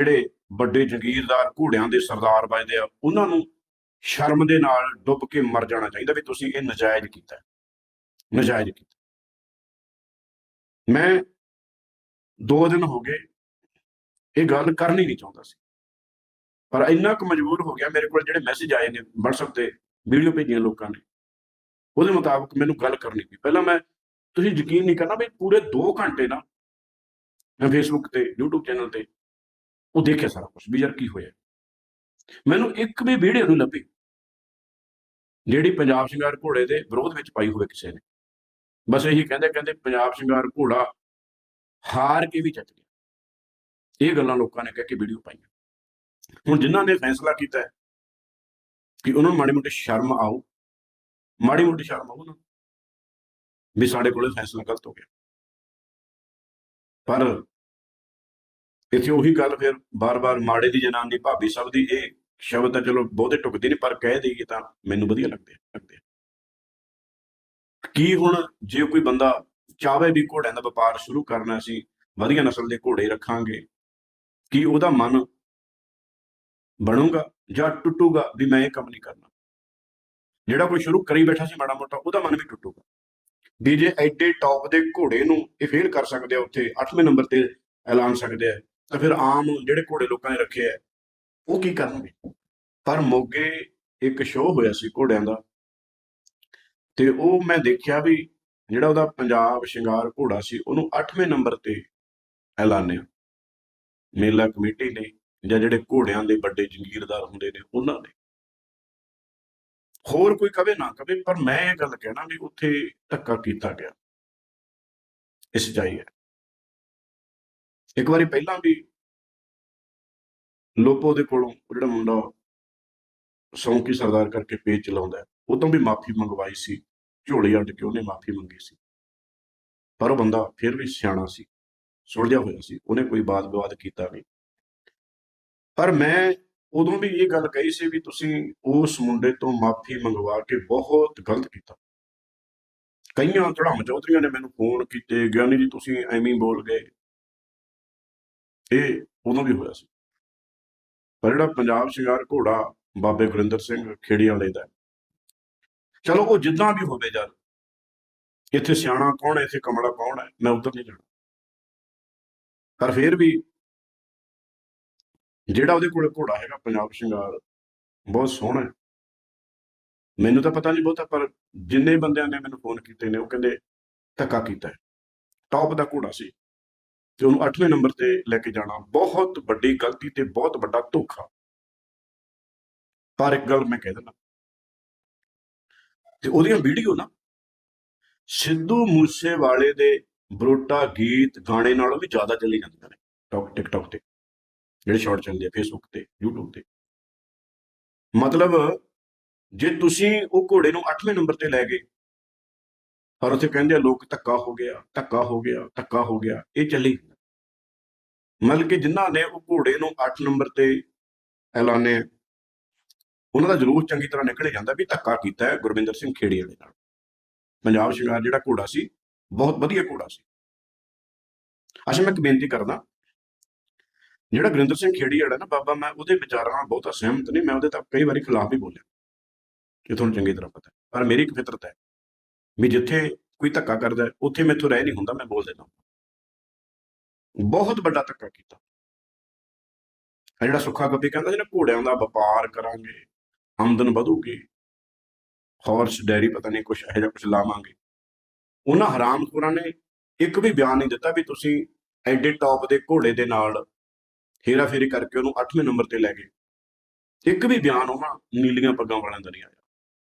ਜਿਹੜੇ ਵੱਡੇ ਜਗੀਰਦਾਰ ਘੋੜਿਆਂ ਦੇ ਸਰਦਾਰ ਵੱਜਦੇ ਆ, ਉਹਨਾਂ ਨੂੰ ਸ਼ਰਮ ਦੇ ਨਾਲ ਡੁੱਬ ਕੇ ਮਰ ਜਾਣਾ ਚਾਹੀਦਾ ਵੀ ਤੁਸੀਂ ਇਹ ਨਜਾਇਜ਼ ਕੀਤਾ ਹੈ। ਨਜਾਇਜ਼ ਕੀਤਾ ਮੈਂ ਦੋ ਦਿਨ ਹੋ ਗਏ ਇਹ ਗੱਲ ਕਰਨੀ ਨਹੀਂ ਚਾਹੁੰਦਾ ਸੀ। ਪਰ ਇੰਨਾ ਕੁ ਮਜਬੂਰ ਹੋ ਗਿਆ ਮੇਰੇ ਕੋਲ ਜਿਹੜੇ ਮੈਸੇਜ ਆਏ ਨੇ WhatsApp ਤੇ, ਵੀਡੀਓ ਭੇਜੀਆਂ ਲੋਕਾਂ ਨੇ। ਉਹਦੇ ਮੁਤਾਬਕ ਮੈਨੂੰ ਗੱਲ ਕਰਨੀ ਪਈ। ਪਹਿਲਾਂ ਮੈਂ, ਤੁਸੀਂ ਯਕੀਨ ਨਹੀਂ ਕਰਨਾ ਵੀ ਪੂਰੇ 2 ਘੰਟੇ ਨਾ ਮੈਂ ਫੇਸਬੁੱਕ ਤੇ, YouTube ਚੈਨਲ ਤੇ ਉਹ ਦੇਖਿਆ ਸਾਰਾ ਕੁਝ ਵੀ ਯਾਰ ਕੀ ਹੋਇਆ। ਮੈਨੂੰ ਇੱਕ ਵੀ ਵੀਡੀਓ ਨਹੀਂ ਲੱਭੀ। ਜਿਹੜੀ ਪੰਜਾਬ ਸ਼ਿੰਗਾਰ ਘੋੜੇ ਦੇ ਵਿਰੋਧ ਵਿੱਚ ਪਾਈ ਹੋਵੇ ਕਿਸੇ ਨੇ। ਬਸ ਇਹੀ ਕਹਿੰਦੇ ਕਹਿੰਦੇ ਪੰਜਾਬ ਸ਼ਿੰਗਾਰ ਘੋੜਾ ਹਾਰ ਕੇ ਵੀ ਚੱਜ ਗਿਆ। ਇਹ ਗੱਲਾਂ ਲੋਕਾਂ ਨੇ ਕਹਿ ਕੇ ਵੀਡੀਓ ਪਾਈਆਂ। ਹੁਣ ਜਿਨ੍ਹਾਂ ਨੇ ਫੈਸਲਾ ਕੀਤਾ ਕਿ ਉਹਨਾਂ ਨੂੰ ਮਾੜੀ ਮੋਟੀ ਸ਼ਰਮ ਆਓ, ਮਾੜੀ ਮੋਟੀ ਸ਼ਰਮ ਆਉ ਉਹਨਾਂ ਨੂੰ, ਵੀ ਸਾਡੇ ਕੋਲੇ ਫੈਸਲਾ ਗਲਤ ਹੋ ਗਿਆ। ਪਰ ਇੱਥੇ ਉਹੀ ਗੱਲ ਫਿਰ ਬਾਰ-ਬਾਰ ਮਾੜੇ ਦੀ ਜਨਾਨੀ ਭਾਬੀ ਸਭ ਦੀ ਇਹ ਸ਼ਬਦ ਤਾਂ ਚਲੋ ਬਹੁਤੇ ਟੁਕਦੇ ਨਹੀਂ, ਪਰ ਕਹਿ ਦੇਈਏ ਤਾਂ ਮੈਨੂੰ ਵਧੀਆ ਲੱਗਦੇ ਲੱਗਦੇ ਆ। ਕੀ ਹੁਣ ਜੇ ਕੋਈ ਬੰਦਾ ਚਾਹਵੇ ਵੀ ਘੋੜਿਆਂ ਦਾ ਵਪਾਰ ਸ਼ੁਰੂ ਕਰਨਾ ਸੀ ਵਧੀਆ ਨਸਲ ਦੇ ਘੋੜੇ ਰੱਖਾਂਗੇ, ਕੀ ਉਹਦਾ ਮਨ ਬਣੂਗਾ ਜਾਂ ਟੁੱਟੂਗਾ ਵੀ ਮੈਂ ਇਹ ਕੰਮ ਨਹੀਂ ਕਰਨਾ ਜਿਹੜਾ ਕੋਈ ਸ਼ੁਰੂ ਕਰੀ ਬੈਠਾ ਸੀ ਮਾੜਾ ਮੋਟਾ, ਉਹਦਾ ਮਨ ਵੀ ਟੁੱਟੂਗਾ ਵੀ ਜੇ ਐਡੇ ਟੌਪ ਦੇ ਘੋੜੇ ਨੂੰ ਇਹ ਫੇਲ ਕਰ ਸਕਦੇ ਆ, ਉੱਥੇ 8ਵੇਂ ਨੰਬਰ ਤੇ ਐਲਾਨ ਸਕਦੇ ਆ ਤਾਂ ਫਿਰ ਆਮ ਜਿਹੜੇ ਘੋੜੇ ਲੋਕਾਂ ਨੇ ਰੱਖੇ ਆ, ਉਹ ਕੀ ਕਰਨਗੇ? ਪਰ ਮੋਗੇ ਇੱਕ ਸ਼ੋਅ ਹੋਇਆ ਸੀ ਘੋੜਿਆਂ ਦਾ ਤੇ ਉਹ ਮੈਂ ਦੇਖਿਆ ਵੀ ਜਿਹੜਾ ਉਹਦਾ ਪੰਜਾਬ ਸ਼ਿੰਗਾਰ ਘੋੜਾ ਸੀ, ਉਹਨੂੰ 8ਵੇਂ ਨੰਬਰ ਤੇ ਐਲਾਨਿਆ ਮੇਲਾ ਕਮੇਟੀ ਨੇ ਜਾਂ ਜਿਹੜੇ ਘੋੜਿਆਂ ਦੇ ਵੱਡੇ ਜੰਗੀਰਦਾਰ ਹੁੰਦੇ ਨੇ, ਉਹਨਾਂ ਨੇ। ਹੋਰ ਕੋਈ ਕਵੇ ਨਾ ਕਵੇ, ਪਰ ਮੈਂ ਇਹ ਗੱਲ ਕਹਿਣਾ ਵੀ ਉੱਥੇ ਧੱਕਾ ਕੀਤਾ ਗਿਆ। ਇਸ ਸੱਚਾਈ ਹੈ। ਇੱਕ ਵਾਰੀ ਪਹਿਲਾਂ ਵੀ ਲੋਪੋ ਦੇ ਕੋਲੋਂ ਉਹ ਜਿਹੜਾ ਮੁੰਡਾ ਸੌਂਕੀ ਸਰਦਾਰ ਕਰਕੇ ਪੇਜ ਚਲਾਉਂਦਾ ਹੈ, ਉਹ ਤੋਂ ਵੀ ਮਾਫੀ ਮੰਗਵਾਈ ਸੀ ਝੋਲੀ ਅੱਡ ਕੇ ਉਹਨੇ ਮਾਫੀ ਮੰਗੀ ਸੀ। ਪਰ ਉਹ ਬੰਦਾ ਫਿਰ ਵੀ ਸਿਆਣਾ ਸੀ ਸੁਲਝਿਆ ਹੋਇਆ ਸੀ ਉਹਨੇ ਕੋਈ ਬਾਤ ਵਿਵਾਦ ਕੀਤਾ ਨਹੀਂ। ਪਰ ਮੈਂ ਉਦੋਂ ਵੀ ਇਹ ਗੱਲ ਕਹੀ ਸੀ ਵੀ ਤੁਸੀਂ ਉਸ ਮੁੰਡੇ ਤੋਂ ਮਾਫੀ ਮੰਗਵਾ ਕੇ ਬਹੁਤ ਗਲਤ ਕੀਤਾ। ਕਈਆਂ ਧੜਮ ਚੌਧਰੀਆਂ ਨੇ ਮੈਨੂੰ ਫੋਨ ਕੀਤੇ ਗਿਆਨੀ ਜੀ ਤੁਸੀਂ ਐਵੇਂ ਬੋਲ ਗਏ। ਇਹ ਉਦੋਂ ਵੀ ਹੋਇਆ ਸੀ। ਪਰ ਜਿਹੜਾ ਪੰਜਾਬ ਸ਼ਿੰਗਾਰ ਘੋੜਾ ਬਾਬੇ ਗੁਰਿੰਦਰ ਸਿੰਘ ਖੇੜੀ ਵਾਲੇ ਦਾ ਚਲੋ, ਉਹ ਜਿੱਦਾਂ ਵੀ ਹੋਵੇ ਯਾਰ ਇੱਥੇ ਸਿਆਣਾ ਕੌਣ ਹੈ, ਇੱਥੇ ਕਮਲਾ ਕੌਣ ਹੈ, ਮੈਂ ਉੱਧਰ ਨਹੀਂ ਜਾਣਾ। ਪਰ ਫਿਰ ਵੀ ਜਿਹੜਾ ਉਹਦੇ ਕੋਲ ਘੋੜਾ ਹੈਗਾ, ਪੰਜਾਬ ਸ਼ਿੰਗਾਰ, ਬਹੁਤ ਸੋਹਣਾ ਹੈ। ਮੈਨੂੰ ਤਾਂ ਪਤਾ ਨਹੀਂ ਬਹੁਤਾ, ਪਰ ਜਿੰਨੇ ਬੰਦਿਆਂ ਨੇ ਮੈਨੂੰ ਫੋਨ ਕੀਤੇ ਨੇ, ਉਹ ਕਹਿੰਦੇ ਧੱਕਾ ਕੀਤਾ ਹੈ। ਟੌਪ ਦਾ ਘੋੜਾ ਸੀ। ਤੇ ਉਹਨੂੰ 8ਵੇਂ ਨੰਬਰ ਤੇ ਲੈ ਕੇ ਜਾਣਾ ਬਹੁਤ ਵੱਡੀ ਗਲਤੀ ਤੇ ਬਹੁਤ ਵੱਡਾ ਧੋਖਾ। ਪਰ ਇੱਕ ਗੱਲ ਮੈਂ ਕਹਿ ਦਿੰਦਾ। ਤੇ ਉਹਦੀਆਂ ਵੀਡੀਓ ਨਾ ਸਿੱਧੂ ਮੂਸੇ ਵਾਲੇ ਦੇ ਬਰੋਟਾ ਗੀਤ ਗਾਣੇ ਨਾਲੋਂ ਵੀ ਜ਼ਿਆਦਾ ਚੱਲੀ ਜਾਂਦੀਆਂ ਨੇ ਟੌਕ ਟਿਕਟੌਕ ਤੇ। ਜਿਹੜੇ ਸ਼ਾਰਟ ਚੱਲਦੇ ਆ ਫੇਸਬੁੱਕ ਤੇ, YouTube ਤੇ। ਮਤਲਬ ਜੇ ਤੁਸੀਂ ਉਹ ਘੋੜੇ ਨੂੰ 8ਵੇਂ ਨੰਬਰ ਤੇ ਲੈ ਗਏ, ਪਰ ਉੱਥੇ ਕਹਿੰਦੇ ਆ, ਲੋਕ ਧੱਕਾ ਹੋ ਗਿਆ, ਧੱਕਾ ਹੋ ਗਿਆ, ਧੱਕਾ ਹੋ ਗਿਆ। ਇਹ ਚੱਲੀ ਮਤਲਬ ਕਿ ਜਿਨ੍ਹਾਂ ਨੇ ਉਹ ਘੋੜੇ ਨੂੰ 8 ਨੰਬਰ ਤੇ ਐਲਾਨੇ ਉਹਨਾਂ ਦਾ ਜਰੂਰ ਚੰਗੀ ਤਰ੍ਹਾਂ ਨਿਕਲੇ ਜਾਂਦਾ ਵੀ ਧੱਕਾ ਕੀਤਾ ਹੈ ਗੁਰਵਿੰਦਰ ਸਿੰਘ ਖੇੜੀ ਵਾਲੇ ਨਾਲ। ਪੰਜਾਬ ਸ਼ਿੰਗਾਰ ਜਿਹੜਾ ਘੋੜਾ ਸੀ ਬਹੁਤ ਵਧੀਆ ਘੋੜਾ ਸੀ। ਅੱਛਾ ਮੈਂ ਇੱਕ ਬੇਨਤੀ ਕਰਦਾ ਜਿਹੜਾ ਗੁਰਿੰਦਰ ਸਿੰਘ ਖੇੜੀ ਵਾਲਾ ਨਾ ਬਾਬਾ ਮੈਂ ਉਹਦੇ ਵਿਚਾਰਾਂ ਨਾਲ ਬਹੁਤਾ ਸਹਿਮਤ ਨਹੀਂ ਮੈਂ ਉਹਦੇ ਤਾਂ ਕਈ ਵਾਰੀ ਖਿਲਾਫ ਵੀ ਬੋਲਿਆ ਇਹ ਤੁਹਾਨੂੰ ਚੰਗੀ ਤਰ੍ਹਾਂ ਪਤਾ ਪਰ ਮੇਰੀ ਇੱਕ ਫਿਤਰਤ ਹੈ ਵੀ ਜਿੱਥੇ ਕੋਈ ਧੱਕਾ ਕਰਦਾ ਹੈ, ਉੱਥੇ ਮੈਥੋਂ ਰਹਿ ਨਹੀਂ ਹੁੰਦਾ ਮੈਂ ਬੋਲ ਦਿੰਦਾ ਬਹੁਤ ਵੱਡਾ ਧੱਕਾ ਕੀਤਾ। ਆ ਜਿਹੜਾ ਸੁੱਖਾ ਗੱਪੀ ਕਹਿੰਦਾ ਸੀ ਨਾ, ਘੋੜਿਆਂ ਦਾ ਵਪਾਰ ਕਰਾਂਗੇ, ਆਮਦਨ ਵਧੂਗੀ ਹਾਰਸ ਡੈਰੀ ਪਤਾ ਨਹੀਂ ਕੁਝ ਇਹੋ ਜਿਹਾ ਕੁਝ ਲਾਵਾਂਗੇ। ਉਹਨਾਂ ਹਰਾਮਖੋਰਾਂ ਨੇ ਇੱਕ ਵੀ ਬਿਆਨ ਨਹੀਂ ਦਿੱਤਾ ਵੀ ਤੁਸੀਂ ਐਡੇ ਟੌਪ ਦੇ ਘੋੜੇ ਦੇ ਨਾਲ ਹੇਰਾ ਫੇਰੀ ਕਰਕੇ ਉਹਨੂੰ 8ਵੇਂ ਨੰਬਰ ਤੇ ਲੈ ਗਏ। ਇੱਕ ਵੀ ਬਿਆਨ ਉਹਨਾਂ ਨੀਲੀਆਂ ਪੱਗਾਂ ਵਾਲਿਆਂ ਦਾ ਨਹੀਂ ਆਇਆ।